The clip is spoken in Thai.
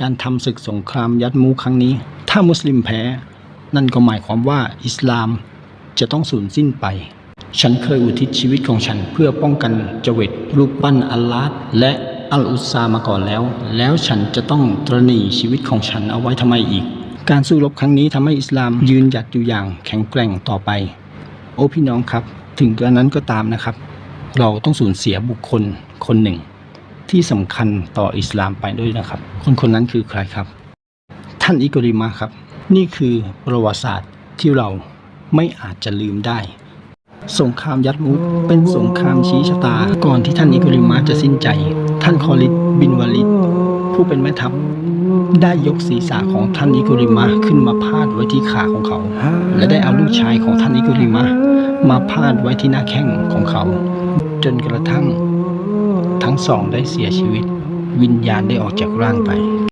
การทำศึกสงครามยัดมูครั้งนี้ ถ้ามุสลิมแพ้ นั่นก็หมายความว่าอิสลามจะต้องสูญสิ้นไป ฉันเคยอุทิศชีวิตของฉันเพื่อป้องกันจเวตรูปปั้นอัลลาฮ์และอัลอุซซามาก่อนแล้ว แล้วฉันจะต้องตรณีชีวิตของฉันเอาไว้ทำไมอีก การสู้รบครั้งนี้ทำให้อิสลามยืนหยัดอยู่อย่างแข็งแกร่งต่อไป โอ้พี่น้องครับ ถึงกระนั้นก็ตามนะครับ เราต้องสูญเสียบุคคลคนหนึ่ง ที่สำคัญต่ออิสลามไปด้วยนะครับ คนคนนั้นคือใครครับ ท่านอิกริมะครับ นี่คือประวัติศาสตร์ที่เราไม่อาจจะลืมได้ สงครามยัดมุกเป็นสงครามชี้ชะตา ก่อนที่ท่านอิกริมะจะสิ้นใจ ท่านคอลิดบินวาลิดผู้เป็นแม่ทัพได้ยกศีรษะของท่านอิกริมะขึ้นมาพาดไว้ที่ขาของเขา และได้เอาลูกชายของท่านอิกริมะมาพาดไว้ที่หน้าแข้งของเขา จนกระทั่ง ทั้งสองได้เสียชีวิต วิญญาณได้ออกจากร่างไป